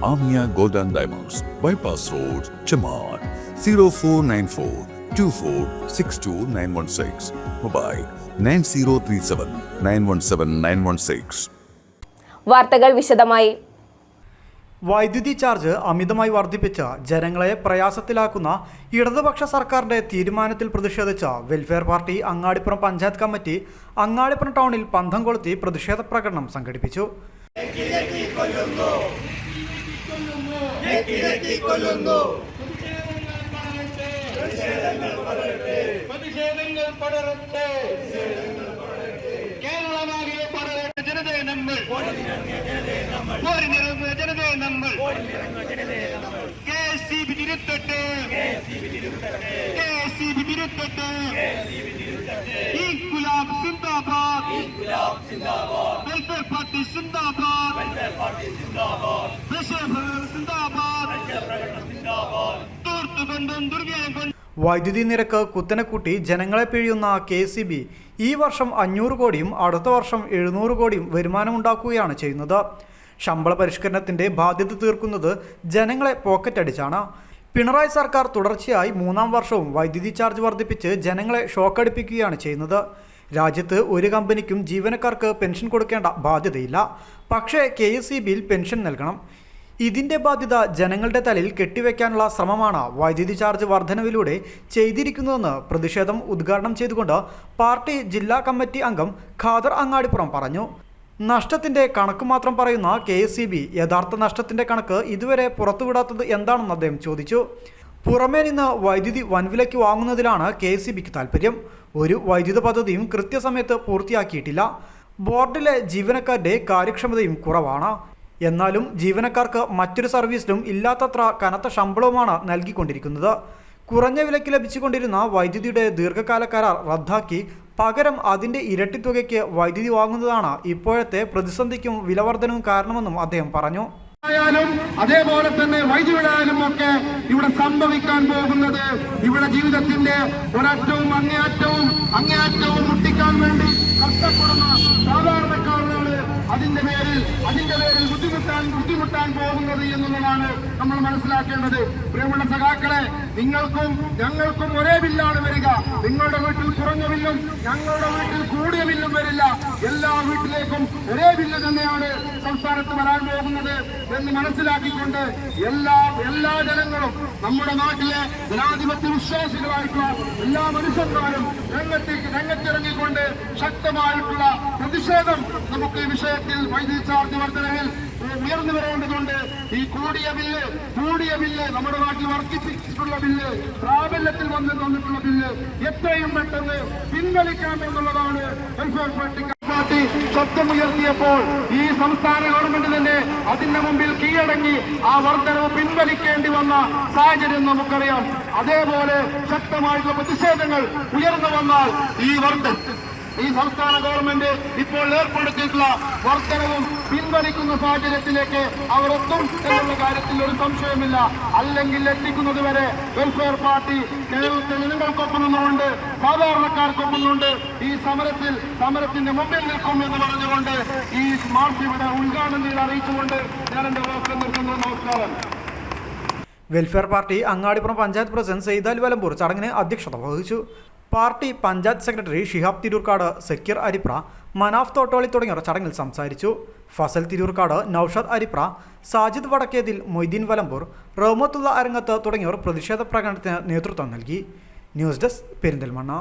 Amia Gold and Diamonds. Bypass Road, Chamar, 0494 2462916. Mobile 9037 917 916. വാർത്തകൾ വിശദമായി വൈദ്യുതി ചാർജ് അമിതമായി വർദ്ധിപ്പിച്ച ജനങ്ങളെ പ്രയാസത്തിലാക്കുന്ന ഇടതുപക്ഷ സർക്കാരിന്റെ തീരുമാനത്തിൽ പ്രതിഷേധിച്ച welfare party Angadipuram panchayat committee Angadipuram ടൗണിൽ പന്തം കൊളുത്തി പ്രതിഷേധ പ്രകടനം സംഘടിപ്പിച്ചു പ്രതിഷേധങ്ങൾ പടരട്ടെ. കേരളമാകെ പടരട്ടെ ജനതയെ നമ്മൾ. പോരിനിറങ്ങുന്ന ജനതയെ നമ്മൾ. കെ എസ് സി ബി തിരുത്തട്ടെ. കെ എസ് സി ബി തിരുത്തട്ടെ. ഇൻകുലാബ് സിന്ദാബാദ്. വെൽഫെയർ പാർട്ടി സിന്ദാബാദ്. വൈദ്യുതി നിരക്ക് കുത്തനെ കൂട്ടി ജനങ്ങളെ പിഴിയുന്ന കെ സി ബി. ഈ വർഷം അഞ്ഞൂറ് കോടിയും അടുത്ത വർഷം എഴുന്നൂറ് കോടിയും വരുമാനമുണ്ടാക്കുകയാണ് ചെയ്യുന്നത്. ശമ്പള പരിഷ്കരണത്തിന്റെ ബാധ്യത തീർക്കുന്നത് ജനങ്ങളെ പോക്കറ്റടിച്ചാണ് പിണറായി സർക്കാർ തുടർച്ചയായി മൂന്നാം വർഷവും വൈദ്യുതി ചാർജ് വർദ്ധിപ്പിച്ച് ജനങ്ങളെ ഷോക്കടിപ്പിക്കുകയാണ് ചെയ്യുന്നത്. രാജ്യത്ത് ഒരു കമ്പനിക്കും ജീവനക്കാർക്ക് പെൻഷൻ കൊടുക്കേണ്ട ബാധ്യതയില്ല. പക്ഷേ കെ എസ് ഇ ബിയിൽ പെൻഷൻ നൽകണം. ഇതിന്റെ ബാധ്യത ജനങ്ങളുടെ തലയിൽ കെട്ടിവെക്കാനുള്ള ശ്രമമാണ് വൈദ്യുതി ചാർജ് വർധനവിലൂടെ ചെയ്തിരിക്കുന്നതെന്ന് പ്രതിഷേധം ഉദ്ഘാടനം ചെയ്തുകൊണ്ട് പാർട്ടി ജില്ലാ കമ്മിറ്റി അംഗം ഖാദർ അങ്ങാടിപ്പുറം പറഞ്ഞു. നഷ്ടത്തിന്റെ കണക്ക് മാത്രം പറയുന്ന കെ യഥാർത്ഥ നഷ്ടത്തിന്റെ കണക്ക് ഇതുവരെ പുറത്തുവിടാത്തത് എന്താണെന്ന് അദ്ദേഹം ചോദിച്ചു. പുറമേ നിന്ന് വൈദ്യുതി വൻവിലയ്ക്ക് വാങ്ങുന്നതിലാണ് കെ എസ് ബിക്ക് ഒരു വൈദ്യുത പദ്ധതിയും കൃത്യസമയത്ത് പൂർത്തിയാക്കിയിട്ടില്ല. ബോർഡിലെ ജീവനക്കാരുടെ കാര്യക്ഷമതയും കുറവാണ്. എന്നാലും ജീവനക്കാർക്ക് മറ്റൊരു സർവീസിലും ഇല്ലാത്തത്ര കനത്ത ശമ്പളവുമാണ് നൽകിക്കൊണ്ടിരിക്കുന്നത്. കുറഞ്ഞ വിലയ്ക്ക് ലഭിച്ചുകൊണ്ടിരുന്ന വൈദ്യുതിയുടെ ദീർഘകാല കരാർ റദ്ദാക്കി പകരം അതിന്റെ ഇരട്ടി തുകയ്ക്ക് വൈദ്യുതി വാങ്ങുന്നതാണ് ഇപ്പോഴത്തെ പ്രതിസന്ധിക്കും വിലവർദ്ധനവും കാരണമെന്നും അദ്ദേഹം പറഞ്ഞു. ആയാലും അതേപോലെ തന്നെ വൈദ്യുതിയായാലും ഒക്കെ ഇവിടെ സംഭവിക്കാൻ പോകുന്നത് ഇവിടെ ജീവിതത്തിന്റെ ഒരറ്റവും അങ്ങേയറ്റവും അങ്ങേയറ്റവും മുട്ടിക്കാൻ വേണ്ടി കഷ്ടപ്പെടുന്ന അതിന്റെ പേരിൽ അതിന്റെ പേരിൽ ബുദ്ധിമുട്ടാൻ ബുദ്ധിമുട്ടാൻ പോകുന്നത് എന്നുള്ളതാണ് നമ്മൾ മനസ്സിലാക്കേണ്ടത്. പ്രിയമുള്ള സഖാക്കളെ നിങ്ങൾക്കും ഞങ്ങൾക്കും ഒരേ ബില്ലാണ് വരിക. നിങ്ങളുടെ വീട്ടിൽ കുറഞ്ഞ ബില്ലും ഞങ്ങളുടെ വീട്ടിൽ കൂടിയ ബില്ലും വരില്ല. എല്ലാ വീട്ടിലേക്കും ഒരേ ബില്ല് തന്നെയാണ് സംസ്ഥാനത്ത് വരാൻ പോകുന്നത് എന്ന് മനസ്സിലാക്കിക്കൊണ്ട് എല്ലാ എല്ലാ ജനങ്ങളും നമ്മുടെ നാട്ടിലെ ജനാധിപത്യ വിശ്വാസികളായിട്ടുള്ള എല്ലാ മനുഷ്യന്മാരും രംഗത്തേക്ക് രംഗത്തിറങ്ങിക്കൊണ്ട് ശക്തമായിട്ടുള്ള പ്രതിഷേധം നമുക്ക് ഈ വിഷയത്തിൽ വൈദ്യുതി ചാർജ് വർധനയിൽ ഉയർന്നു വരേണ്ടതുണ്ട്. ഈ കൂടിയ ബില്ല് കൂടിയ ബില്ല് നമ്മുടെ നാട്ടിൽ വർദ്ധിപ്പിച്ചിട്ടുള്ള ബില്ല് പ്രാബല്യത്തിൽ വന്നു തന്നിട്ടുള്ള ബില്ല് എത്രയും പെട്ടെന്ന് പിൻവലിക്കാം എന്നുള്ളതാണ് വെൽഫെയർ പാർട്ടി പാർട്ടി ശബ്ദമുയർത്തിയപ്പോൾ ഈ സംസ്ഥാന ഗവൺമെന്റ് തന്നെ അതിന്റെ മുമ്പിൽ കീഴടങ്ങി ആ വർധനവ് പിൻവലിക്കേണ്ടി വന്ന സാഹചര്യം നമുക്കറിയാം. അതേപോലെ ശക്തമായിട്ടുള്ള പ്രതിഷേധങ്ങൾ ഉയർന്നു വന്നാൽ ഈ വർദ്ധ ഈ സംസ്ഥാന ഗവൺമെന്റ് ഇപ്പോൾ ഏർപ്പെടുത്തിയിട്ടുള്ള വർധനവും പിൻവലിക്കുന്ന സാഹചര്യത്തിലേക്ക് അവർ എത്തും എന്നുള്ള കാര്യത്തിൽ ഒരു സംശയമില്ല അല്ലെങ്കിൽ എത്തിക്കുന്നത് വരെ വെൽഫെയർ പാർട്ടി കേരളത്തിൽ ജനങ്ങൾക്കൊപ്പം നിന്നുകൊണ്ട് സാധാരണക്കാർക്കൊപ്പം നിന്നുകൊണ്ട് ഈ സമരത്തിൽ സമരത്തിന്റെ മുമ്പിൽ നിൽക്കും എന്ന് പറഞ്ഞുകൊണ്ട് ഈ മാർച്ച് ഇവിടെ ഉദ്ഘാടനം അറിയിച്ചുകൊണ്ട് ഞാൻ എന്റെ വാക്ക് നിർത്തുന്നു. നമസ്കാരം. Welfare Party Angadippuram panchayat president Saithal Valambur ചടങ്ങിന് അധ്യക്ഷത വഹിച്ചു. പാർട്ടി പഞ്ചായത്ത് സെക്രട്ടറി ഷിഹാബ് തിരൂർക്കാട് സക്കീർ അരിപ്ര മനാഫ് തോട്ടോളി തുടങ്ങിയവർ ചടങ്ങിൽ സംസാരിച്ചു. ഫസൽ തിരൂർക്കാട് നൌഷാദ് അരിപ്ര സാജിദ് വടക്കേതിൽ മൊയ്തീൻ വലമ്പൂർ റഹ്മത്തുള്ള അരങ്ങത്ത് തുടങ്ങിയവർ പ്രതിഷേധ പ്രകടനത്തിന് നേതൃത്വം നൽകി. News desk Perinthalmanna.